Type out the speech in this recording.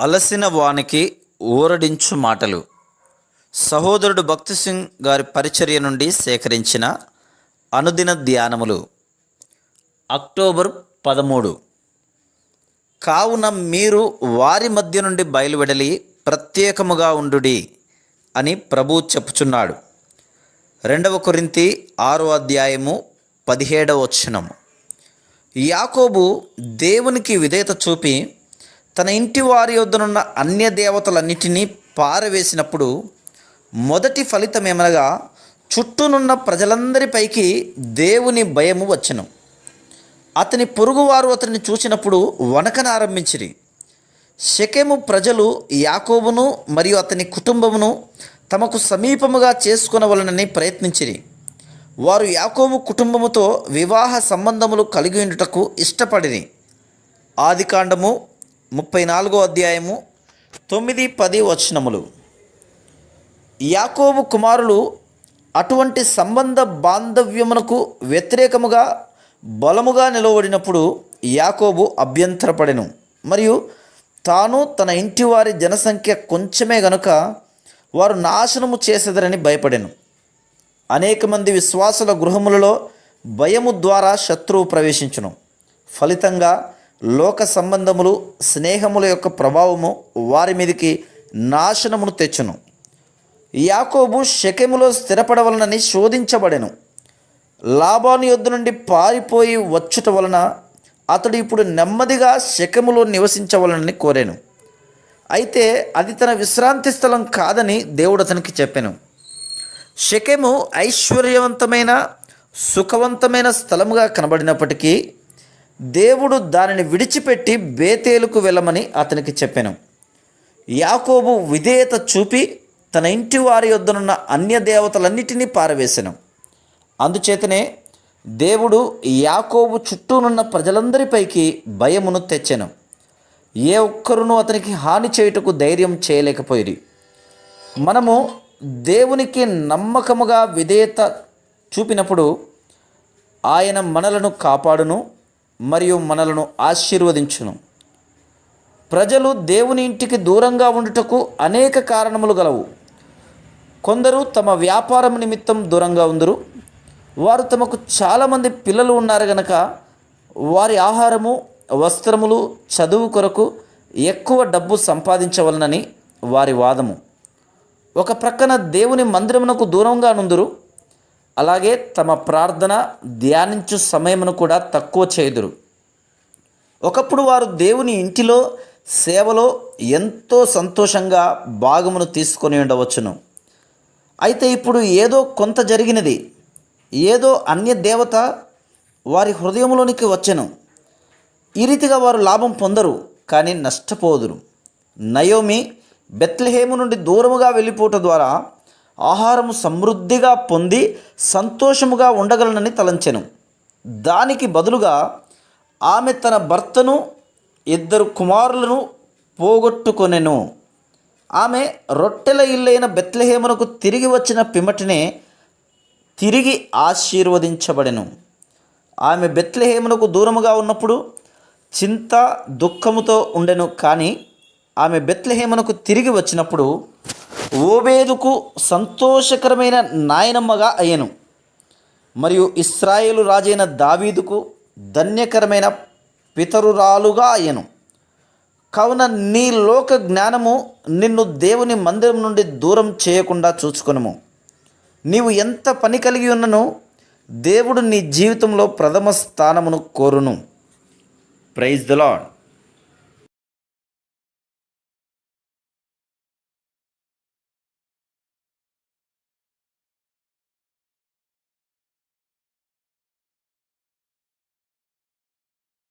అలసిన వానికి ఊరడించు మాటలు. సహోదరుడు భక్తి సింగ్ గారి పరిచర్య నుండి సేకరించిన అనుదిన ధ్యానములు. అక్టోబర్ పదమూడు. కావున మీరు వారి మధ్య నుండి బయలువెడలి ప్రత్యేకముగా ఉండుడి అని ప్రభు చెప్పుచున్నాడు. రెండవ కొరింతి ఆరో అధ్యాయము పదిహేడవ వచనము. యాకోబు దేవునికి విధేయత చూపి తన ఇంటి వారి వద్దనున్న అన్య దేవతలన్నిటినీ పారవేసినప్పుడు మొదటి ఫలితం ఏమనగా చుట్టూనున్న ప్రజలందరిపైకి దేవుని భయము వచ్చెను. అతని పొరుగువారు అతన్ని చూసినప్పుడు వణకనారంభించిరి శకెము ప్రజలు యాకోబును మరియు అతని కుటుంబమును తమకు సమీపముగా చేసుకొనవలనని ప్రయత్నించిరి. వారు యాకోబు కుటుంబముతో వివాహ సంబంధములు కలిగి ఉండుటకు ఇష్టపడిరి. ఆదికాండము ముప్పై నాలుగో అధ్యాయము తొమ్మిది పది వచనములు. యాకోబు కుమారులు అటువంటి సంబంధ బాంధవ్యమునకు వ్యతిరేకముగా బలముగా నిలవడినప్పుడు యాకోబు అభ్యంతరపడెను. మరియు తాను తన ఇంటి వారి జనసంఖ్య కొంచెమే గనుక వారు నాశనము చేసేదరని భయపడెను. అనేక మంది విశ్వాసుల గృహములలో భయము ద్వారా శత్రువు ప్రవేశించును. ఫలితంగా లోక సంబంధములు స్నేహముల యొక్క ప్రభావము వారి మీదకి నాశనమును తెచ్చును. యాకోబు శకెములో స్థిరపడవలనని శోధించబడెను. లాభాను యొద్దు నుండి పారిపోయి వచ్చుట వలన అతడు ఇప్పుడు నెమ్మదిగా శకెములో నివసించవలనని కోరాను. అయితే అది తన విశ్రాంతి స్థలం కాదని దేవుడు అతనికి చెప్పాను. శకెము ఐశ్వర్యవంతమైన సుఖవంతమైన స్థలముగా కనబడినప్పటికీ దేవుడు దానిని విడిచిపెట్టి బేతేలుకు వెళ్ళమని అతనికి చెప్పాను. యాకోబు విధేయత చూపి తన ఇంటి వారి యొద్దనున్న అన్య దేవతలన్నిటినీ పారవేశాను. అందుచేతనే దేవుడు యాకోబు చుట్టూనున్న ప్రజలందరిపైకి భయమును తెచ్చాను. ఏ ఒక్కరునూ అతనికి హాని చేయుటకు ధైర్యం చేయలేకపోయిరి. మనము దేవునికి నమ్మకముగా విధేయత చూపినప్పుడు ఆయన మనలను కాపాడును మరియు మనలను ఆశీర్వదించును. ప్రజలు దేవుని ఇంటికి దూరంగా ఉండుటకు అనేక కారణములు గలవు. కొందరు తమ వ్యాపారం నిమిత్తం దూరంగా ఉందరు. వారు తమకు చాలామంది పిల్లలు ఉన్నారు గనక వారి ఆహారము వస్త్రములు చదువు కొరకు ఎక్కువ డబ్బు సంపాదించవలనని వారి వాదము. ఒక ప్రక్కన దేవుని మందిరమునకు దూరంగా నుందురు. అలాగే తమ ప్రార్థన ధ్యానించు సమయమును కూడా తక్కువ చేయుదురు. ఒకప్పుడు వారు దేవుని ఇంటిలో సేవలో ఎంతో సంతోషంగా భాగమును తీసుకొని ఉండవచ్చును. అయితే ఇప్పుడు ఏదో కొంత జరిగినది. ఏదో అన్య దేవత వారి హృదయంలోనికి వచ్చెను. ఈ రీతిగా వారు లాభం పొందరు కానీ నష్టపోదురు. నయోమి బెత్లహేము నుండి దూరముగా వెళ్ళిపోవటం ద్వారా ఆహారము సమృద్ధిగా పొంది సంతోషముగా ఉండగలనని తలంచెను. దానికి బదులుగా ఆమె తన భర్తను ఇద్దరు కుమారులను పోగొట్టుకొనెను. ఆమె రొట్టెల ఇల్లైన బెత్లహేమునకు తిరిగి వచ్చిన పిమ్మటినే తిరిగి ఆశీర్వదించబడెను. ఆమె బెత్లహేమునకు దూరముగా ఉన్నప్పుడు చింత దుఃఖముతో ఉండెను. కానీ ఆమె బెత్లహేమునకు తిరిగి వచ్చినప్పుడు ఓబేదుకు సంతోషకరమైన నాయనమ్మగా అయ్యను. మరియు ఇస్రాయేలు రాజైన దావీదుకు ధన్యకరమైన పితరురాలుగా అయ్యను. కావున నీ లోక జ్ఞానము నిన్ను దేవుని మందిరం నుండి దూరం చేయకుండా చూసుకొనుము నీవు ఎంత పని కలిగి ఉన్నను దేవుడు నీ జీవితంలో ప్రథమ స్థానమును కోరును. Praise the Lord